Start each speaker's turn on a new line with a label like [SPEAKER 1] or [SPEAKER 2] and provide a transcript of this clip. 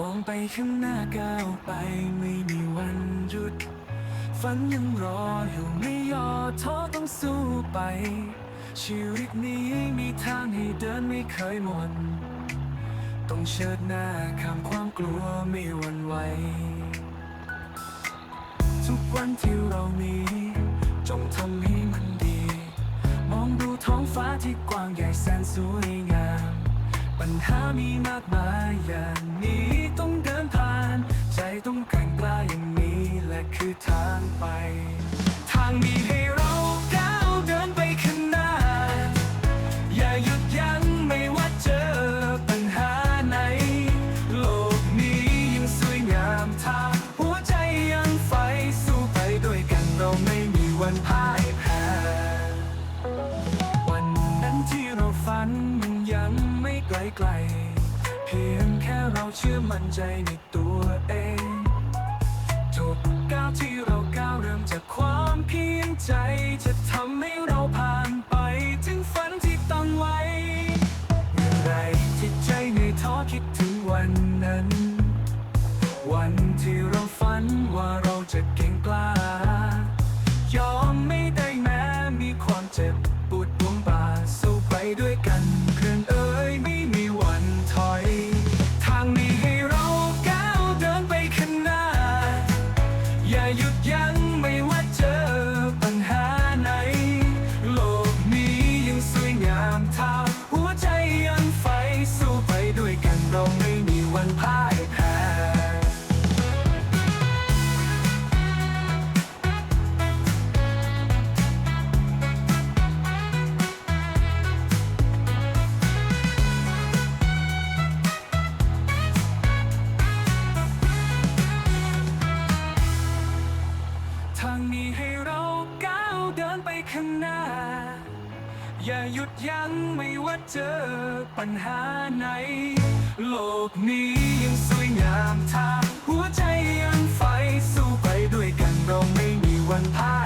[SPEAKER 1] มองไปข้างหน้าก้าวไปไม่มีวันหยุด ฝันยังรออยู่ไม่ย่อท้อต้องสู้ไป ชีวิตนี้มีทางให้เดินไม่เคยหมด ต้องเชิดหน้าข้ามความกลัวไม่หวั่นไหวทุกวันที่เรามีจงทำให้มันดี มองดูท้องฟ้าที่กว้างใหญ่แสนสวยงาม ปัญหามีมากมายอย่างนี้ต้องเดินผ่าน ใจต้องแกร่งกล้าอย่างนี้และคือทางไป ไกลไกลเพียงแค่เราเชื่อมั่นใจในตัวเอง ทุกก้าวที่เราก้าวเริ่มจากความเพียงใจ จะทำให้เราผ่านไปถึงฝันที่ตั้งไว้เมื่อไรที่ใจเหนื่อยท้อคิดถึงวันนั้น วันที่เราฝันว่าเราจะเก่งกล้า หยุดยั้งไม่ว่า ทางนี้ให้เราก้าวเดินไปข้างหน้า อย่าหยุดยั้งไม่ว่าเจอปัญหาไหน โลกนี้ยังสวยงามถ้าหัวใจยังไฟสู้ไปด้วยกันเราไม่มีวันพ่าย